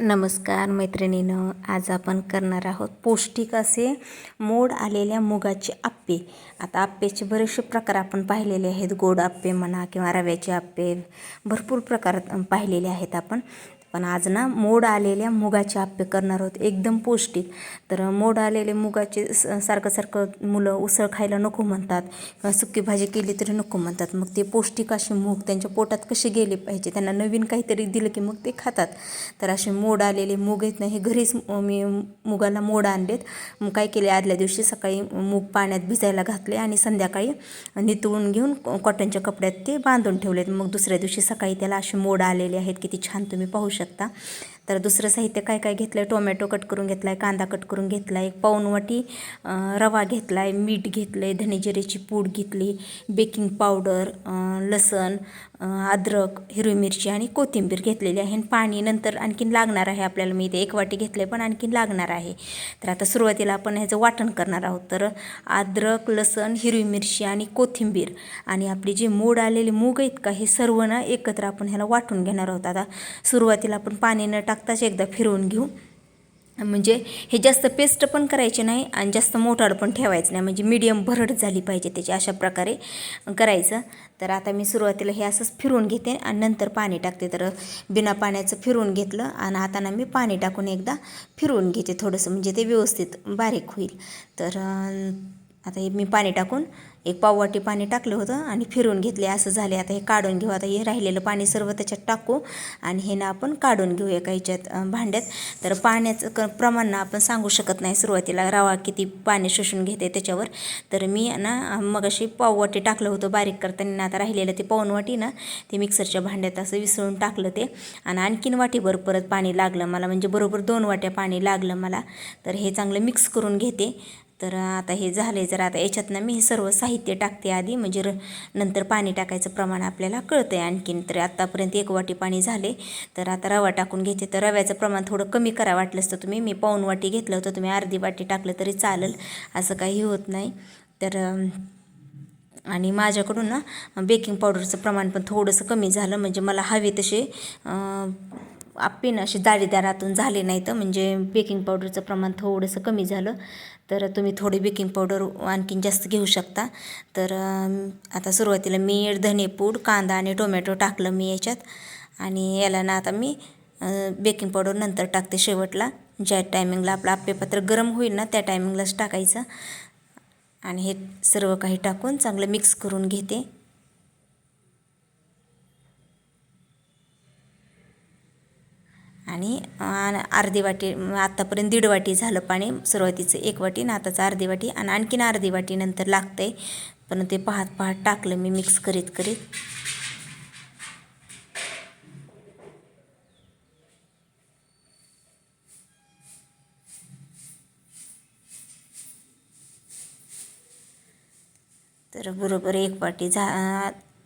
नमस्कार मैत्रिणीनं आज आपण करणार आहोत पौष्टिक असे मोड आलेल्या मुगाचे आप्पे. आता आप्पेचे बरेचसे प्रकार आपण पाहिलेले आहेत. गोड आप्पे म्हणा किंवा रव्याचे आप्पे भरपूर प्रकार पाहिलेले आहेत आपण. पण आज ना मोड आलेल्या मुगाचे आप्पे करणार आहोत. एकदम पौष्टिक. तर मोड आलेले मुगाचे स सारखं सारखं मुलं उसळ खायला नको म्हणतात. किंवा सुकी भाजी केली तरी नको म्हणतात. मग ते पौष्टिक असे मूग त्यांच्या पोटात कसे गेले पाहिजे? त्यांना नवीन काहीतरी दिलं की मग ते खातात. तर असे मोड आलेले मूग आहेत ना हे घरीच मी मुगाला मोड आणलेत. मग काय केले? आदल्या दिवशी सकाळी मूग पाण्यात भिजायला घातले आणि संध्याकाळी नितळून घेऊन कॉटनच्या कपड्यात ते बांधून ठेवलेत. मग दुसऱ्या दिवशी सकाळी त्याला असे मोड आलेले आहेत किती छान तुम्ही पाहू शकता तर दुसरं साहित्य काय काय घेतलं आहे टोमॅटो कट करून घेतला आहे कांदा कट करून घेतला आहे एक रवा घेतला आहे मीठ घेतलं आहे धनेजिऱ्याची पूड घेतली बेकिंग पावडर लसण अद्रक हिरवी मिरची आणि कोथिंबीर घेतलेली आहे. आणि पाणी नंतर आणखीन लागणार आहे आपल्याला. मी इथे एक वाटी घेतले पण आणखीन लागणार आहे. तर आता सुरुवातीला आपण ह्याचं वाटण करणार आहोत. तर अद्रक लसण हिरवी मिरची आणि कोथिंबीर आणि आपली जी मूड आलेली मूग आहेत का हे सर्व ना एकत्र आपण ह्याला वाटून घेणार आहोत. आता सुरुवातीला आपण पाणी न टाकताच एकदा फिरवून घेऊ. म्हणजे हे जास्त पेस्ट पण करायचे नाही आणि जास्त मोठाड पण ठेवायचं नाही. म्हणजे मीडियम भरड झाली पाहिजे त्याची अशा प्रकारे करायचं. तर आता मी सुरुवातीला हे असंच फिरवून घेते आणि नंतर पाणी टाकते. तर बिना पाण्याचं फिरवून घेतलं आणि हाताना मी पाणी टाकून एकदा फिरवून घेते थोडंसं. म्हणजे ते व्यवस्थित बारीक होईल. तर आता हे मी पाणी टाकून एक पाववाटी पाणी टाकलं होतं आणि फिरून घेतले असं झाले आता हे काढून घेऊ. आता हे राहिलेलं पाणी सर्व त्याच्यात टाकू आणि हे ना आपण काढून घेऊ एका ह्याच्यात भांड्यात. तर पाण्याचं क प्रमाण ना आपण सांगू शकत नाही सुरुवातीला. रवा किती पाणी शोषून घेते त्याच्यावर. तर मी ना मग अशी पाववाटी टाकलं होतं बारीक करताना. आता राहिलेलं ते पाऊनवाटी ना ते मिक्सरच्या भांड्यात असं विसळून टाकलं ते. आणि आणखीन वाटीभर परत पाणी लागलं मला. म्हणजे बरोबर दोन वाट्या पाणी लागलं मला. तर हे चांगलं मिक्स करून घेते. तर आता हे झाले जर आता याच्यातनं मी हे सर्व साहित्य टाकते आधी म्हणजे र नंतर पाणी टाकायचं प्रमाण आपल्याला कळतं आहे आणखीन. तर आत्तापर्यंत एक वाटी पाणी झाले तर आता रवा टाकून घेते तर रव्याचं प्रमाण थोडं कमी करा वाटलंच तर तुम्ही. मी पाऊन वाटी घेतलं होतं. तुम्ही अर्धी वाटी टाकलं तरी चालेल. असं काही होत नाही. तर आणि माझ्याकडून ना बेकिंग पावडरचं प्रमाण पण थोडंसं कमी झालं. म्हणजे मला हवे तसे आप्पे ना असे जाळीदारातून झाले नाही तर म्हणजे बेकिंग पावडरचं प्रमाण थोडंसं कमी झालं. तर तुम्ही थोडी बेकिंग पावडर आणखीन जास्त घेऊ शकता. तर आता सुरुवातीला मीठ धनेपूड कांदा आणि टोमॅटो टाकलं मी याच्यात. आणि याला ना आता मी बेकिंग पावडर नंतर टाकते शेवटला. ज्या टायमिंगला आपलं आप्पेपात्र गरम होईल ना त्या टायमिंगलाच टाकायचं. आणि हे सर्व काही टाकून चांगलं मिक्स करून घेते. आणि अर्धी वाटी आत्तापर्यंत दीड वाटी झालं पाणी सुरुवातीचं. एक वाटी ना आताचं अर्धी वाटी आणि आणखीन अर्धी वाटी नंतर लागतं आहे पण ते पाहत पाहत टाकलं मी मिक्स करीत करीत. तर बरोबर एक वाटी झा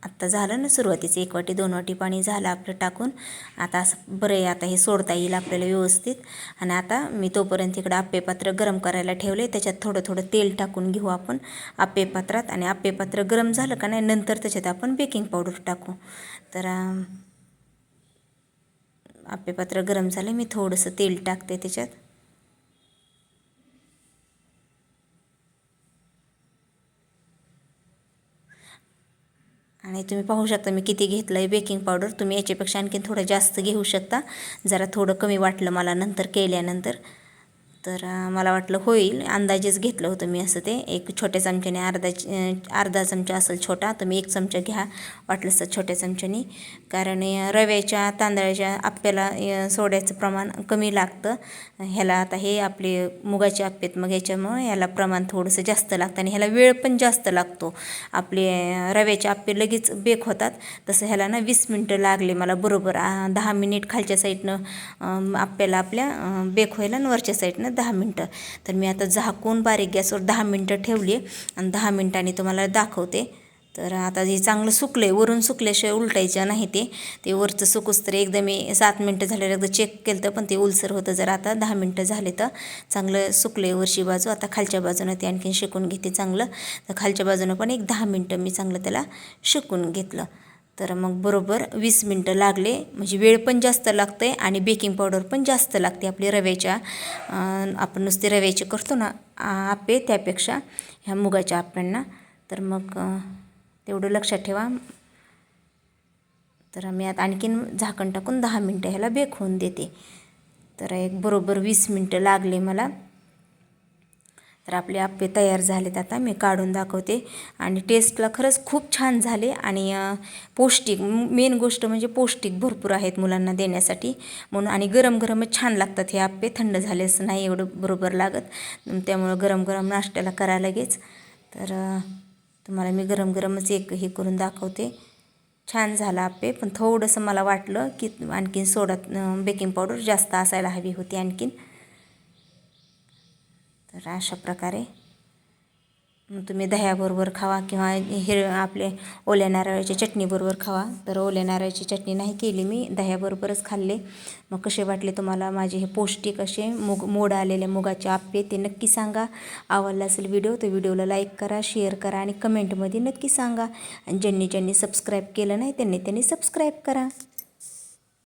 आत्ता झालं ना सुरुवातीचं. एक वाटी दोन वाटी पाणी झालं आपलं टाकून. आता असं बरं आहे आता हे सोडता येईल आपल्याला व्यवस्थित. आणि आता मी तोपर्यंत इकडं आप्पेपात्र गरम करायला ठेवले त्याच्यात थोडं थोडं तेल टाकून घेऊ आपण आप्पेपात्रात आणि आप्पेपात्र गरम झालं का नाही नंतर त्याच्यात आपण बेकिंग पावडर टाकू. तर आप्पेपात्र गरम झालं मी थोडंसं तेल टाकते त्याच्यात. आणि तुम्ही पाहू शकता मी किती घेतलं आहे बेकिंग पावडर तुम्ही याच्यापेक्षा आणखी थोडं जास्त घेऊ शकता. जरा थोडं कमी वाटलं मला नंतर केल्यानंतर. तर मला वाटलं होईल. अंदाजेच घेतलं होतं मी असं ते. एक छोट्या चमच्याने अर्धा अर्धा चमचा असेल छोटा तुम्ही एक चमचा घ्या. वाटलं असं छोट्या चमच्याने. कारण रव्याच्या तांदळाच्या आप्याला सोड्याचं प्रमाण कमी लागतं. ह्याला आता हे आपले मुगाचे आप्पेत मग ह्याच्यामुळं ह्याला प्रमाण थोडंसं जास्त लागतं आणि ह्याला वेळ पण जास्त लागतो. आपले रव्याचे आप्पे लगेच बेक होतात. तसं ह्याला ना वीस मिनटं लागले मला बरोबर. दहा मिनिट खालच्या साईडनं आप्याला आपल्या बेक व्हायला आणि वरच्या साईडनं दहा मिनटं. तर मी आता झाकून बारीक गॅसवर दहा मिनटं ठेवली आणि दहा मिनटांनी तुम्हाला दाखवते. तर आता हे चांगलं सुकलं आहे वरून सुकल्याशिवाय उलटायच्या नाही ते. ते वरचं सुकूस तर एकदम मी सात मिनटं झाल्यावर एकदा चेक केलं तर पण ते उलसर होतं जर आता. दहा मिनटं झाले तर चांगलं सुकलं आहे वरची बाजू. आता खालच्या बाजूनं ते आणखीन शिकून घेते चांगलं. तर खालच्या बाजूनं पण एक दहा मिनटं मी चांगलं त्याला शिकून घेतलं. तर मग बरोबर वीस मिनटं लागले. म्हणजे वेळ पण जास्त लागते आणि बेकिंग पावडर पण जास्त लागते आपली रव्याच्या. आपण नुसते रव्याचे करतो ना आपे त्यापेक्षा ह्या मुगाच्या आप्यांना तर मग तेवढं लक्षात ठेवा. तर मी आता आणखीन झाकण टाकून दहा मिनटं ह्याला बेक होऊन देते. तर एक बरोबर वीस मिनटं लागले मला. तर आपले आप्पे तयार झालेत आता. मी काढून दाखवते. आणि टेस्टला खरंच खूप छान झाले. आणि पौष्टिक मेन गोष्ट म्हणजे पौष्टिक भरपूर आहेत मुलांना देण्यासाठी. म्हणून आणि गरम गरमच छान लागतात हे आप्पे. थंड झालेच नाही एवढं बरोबर लागत. त्यामुळं गरम गरम नाश्त्याला करा लगेच. तर तुम्हाला मी गरम गरमच एक हे करून दाखवते. छान झाला आप्पे. पण थोडंसं मला वाटलं की आणखीन सोडत बेकिंग पावडर जास्त असायला हवी होती आणखीन. तर अशा प्रकारे मग तुम्ही दह्याबरोबर खावा किंवा हिर आपले ओल्या नारळाच्या चटणीबरोबर खावा. तर ओल्या नारळाची चटणी नाही केली मी दह्याबरोबरच खाल्ले. मग कसे वाटले तुम्हाला माझे हे पौष्टिक असे मुग मोड आलेले मुगाचे आप्पे ते नक्की सांगा. आवडला असेल व्हिडिओ तर व्हिडिओला लाईक करा शेअर करा आणि कमेंटमध्ये नक्की सांगा. आणि ज्यांनी ज्यांनी सबस्क्राईब केलं नाही त्यांनी त्यांनी सबस्क्राईब करा.